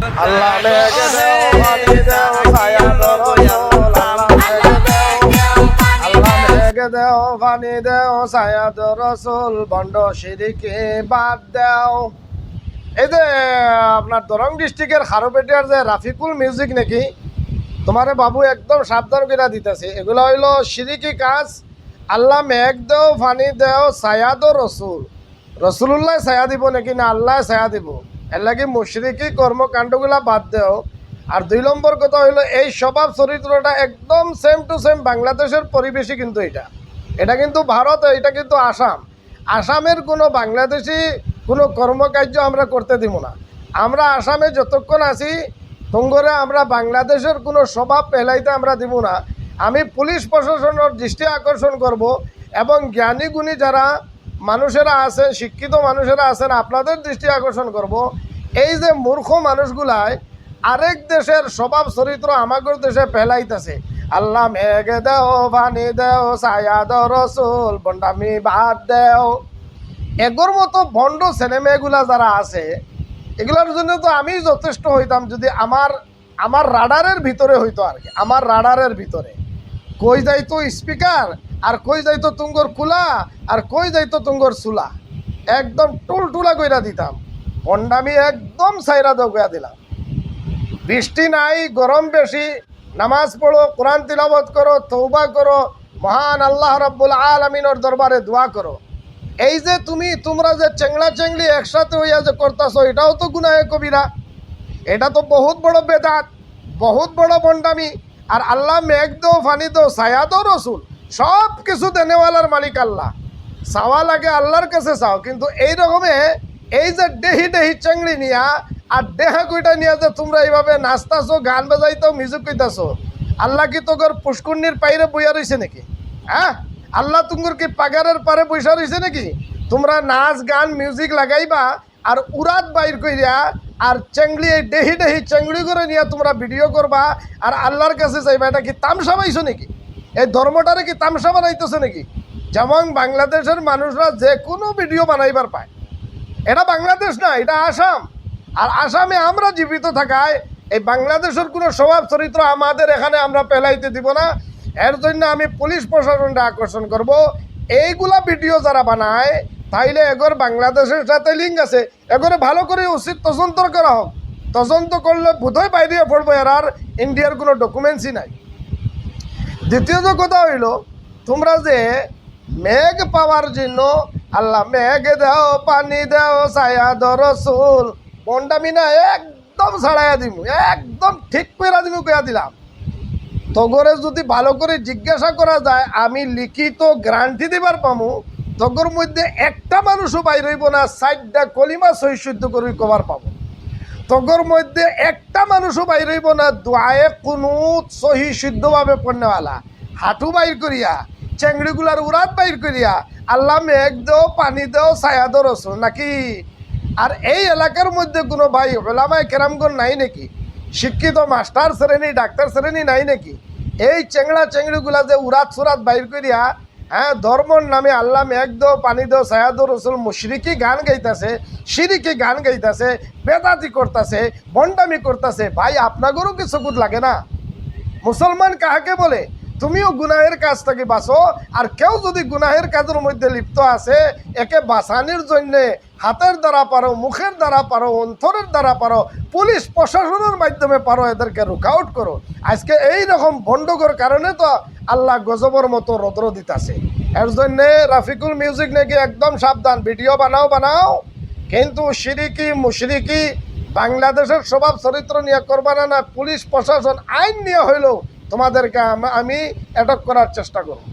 আল্লাহ মেঘে দেও, পানি দেও ছায়া দেও। পানি দেও ছায়া দরজল বন্ড সিরিকে বাদ দেও। এই যে আপনার দরং ডিস্ট্রিক্টের খারোপেটিয়ার যে রাফিকুল মিউজিক নাকি, তোমারে বাবু একদম সাবধান করে দিতেছে। এগুলো হইল সিরিকি কাজ। আল্লাহ মেঘ দেও, পানি দেও ছায়া দো রসুল। রসুল্লাহ ছায়া দিব নাকি না আল্লাহ ছায়া দিব? এর লাগে মুশরিকি কর্মকাণ্ডগুলা বাদ দেও। আর দুই নম্বর কথা হইল, এই স্বভাব চরিত্রটা একদম সেম টু সেম বাংলাদেশের পরিবেশই কিন্তু এটা। এটা কিন্তু ভারত, এটা কিন্তু আসাম। আসামের কোনো বাংলাদেশি কোনো কর্মকার্য আমরা করতে দিব না। আমরা আসামে যতক্ষণ আছি, তঙ্গরে আমরা বাংলাদেশের কোনো স্বভাব পেলাইতে আমরা দিব না। আমি পুলিশ প্রশাসনের দৃষ্টি আকর্ষণ করব এবং জ্ঞানীগুণী যারা মানুষেরা আছেন শিক্ষিত মানুষেরা আছেন আপনাদের দৃষ্টি আকর্ষণ করব। এই যে মূর্খ মানুষগুলাই আরেক দেশের স্বভাব চরিত্র আমাদের দেশে ফেলাইতেছে। আল্লাহ মেঘে দেও পানি দেও, ছায়া দেও, রসুল বন্ডামি বাদ দেও। এগোর মতো ভণ্ড ছেলে মেয়েগুলা যারা আছে, এগুলোর জন্য তো আমি যথেষ্ট হইতাম যদি আমার আমার রাডারের ভিতরে হইতো আর কি, আমার রাডারের ভিতরে। কই যাইতো স্পিকার? আর কই যাইতো তুঙ্গর কুলা? আর কই যাইতো তুঙ্গর চুলা একদম টুল টুলা কইরা দিতাম। পন্ডামি একদম সাইরা কইয়া দিলাম। বৃষ্টি নাই, গরম বেশি, নামাজ পড়ো, কোরআন তিলাবত করো তৌবা করো, মহান আল্লাহ রব্বুল আলমিনের দরবারে দোয়া করো। এই যে তুমি, তোমরা যে চেংড়া চেংড়ি একসাথে হইয়া যে করতেছো, এটাও তো গুনাহে কবিরা। এটা তো বহুত বড় বেদাত, বহুত বড় বন্ডামি আর আল্লাহ মেঘ দো ফানি দো ছায়া দো রসুল। সব কিছু দেনেওয়ালার মালিক আল্লাহ। চাওয়া লাগে আল্লাহর কাছে চাও, কিন্তু এই রকমে এই যে দেহি দেহি চেংড়ি নিয়া আর দেহা কইটা নিয়ে যে তোমরা এইভাবে নাচতাছো, গান বাজাইতো মিউজিক কইতাছো, আল্লাহ কি তোর পুষ্কুন্নির পাইরে বইয়া রইছে নাকি? হ্যাঁ? আল্লাহ তুঙ্গুর কি পাগারের পারে পয়সা রইছে নাকি? তোমরা নাচ, গান মিউজিক লাগাইবা আর উড়াত বাইর কইরা আর চেংড়ি, এই ডেহি ডেহি চেংড়ি করে নিয়ে তোমরা ভিডিও করবা আর আল্লাহর কাছে চাইবা, এটা কি তামসা পাইছো নাকি? এই ধর্মটারে কি তামসা বানাইতেছে নাকি? যেমন বাংলাদেশের মানুষরা যে কোনো ভিডিও বানাইবার পায়। এটা বাংলাদেশ না, এটা আসাম। আর আসামে আমরা জীবিত থাকায় এই বাংলাদেশের কোনো স্বভাব চরিত্র আমাদের এখানে আমরা পেলাইতে দিব না। এর জন্য আমি পুলিশ প্রশাসনটা আকর্ষণ করব। এইগুলা ভিডিও যারা বানায়, তাইলে এগর বাংলাদেশের সাথে লিঙ্ক আছে। এগরে ভালো করে উচিত তদন্ত করা হোক। তদন্ত করলে বোধহয় বাইরে পড়ব এর আর ইন্ডিয়ার কোনো ডকুমেন্টসই নাই। দ্বিতীয়ত কথা হইল, তোমরা যে মেঘ পাওয়ার জন্য আল্লাহ মেঘ দেও, পানি দেও, ছায়া দর চুল বন্ডামি না একদম ছাড়াইয়া দিব একদম ঠিক করে দিব কইয়া দিলাম। তগরে যদি ভালো করে জিজ্ঞাসা করা যায়, আমি লিখিত গ্যারান্টি দিবার পামু, তগর মধ্যে একটা মানুষও বাইর হইব না সাইডটা কলিমা সহিশুদ্ধ করে কবার পাবো তগর মধ্যে একটা মানুষও বাইর হইব না দোয়ায়ে কোনো সহি শুদ্ধভাবে পণ্যওয়ালা। হাঁটু বাইর করিয়া, চেংড়িগুলার উড়াত বাইর করিয়া, আল্লাহ মেঘ দেও, পানি দেও, ছায়া দো রসুন নাকি? আর এই এলাকার মধ্যে কোনো ভাই, ওলামায় কেরামগণ নাই নাকি? শিক্ষিত মাস্টার শ্রেণি, ডাক্তার শ্রেণি নাই নাকি? এই চেংড়া চেংড়িগুলা যে উড়াত সুরাত বাইর করিয়া হ্যাঁ ধর্মর নামে আল্লাহ মেঘ দো পানি দো সায়াদো রসুল মুশরিকি গান গাইতাছে সিরিকি গান গাইতাছে, বেদাতি করতাছে, বন্ডামি করতাছে। ভাই, আপনাদেরও কিছু গুড লাগে না? মুসলমান কাহাকে বলে? তুমিও গুনাহের কাজ থেকে বাঁচো, আর কেউ যদি গুনাহের কাজের মধ্যে লিপ্ত আছে, একে বাঁচানির জন্যে হাতের দ্বারা পারো, মুখের দ্বারা পারো, অন্তরের দ্বারা পারো, পুলিশ প্রশাসনের মাধ্যমে পারো, এদেরকে রুক আউট করো। আজকে এই রকম বন্ডকর কারণে তো আল্লাহ গজবর মতো রদ্র দিতাছে। এর জন্যে রাফিকুল মিউজিক নাকি একদম সাবধান। ভিডিও বানাও বানাও। কিন্তু সিরিকি, মুশরিকি, বাংলাদেশের স্বভাব চরিত্র নিয়ে করবা না পুলিশ, প্রশাসন, আইন নিয়ে হইলেও তোমাদেরকে আমি অ্যাটক করার চেষ্টা করব।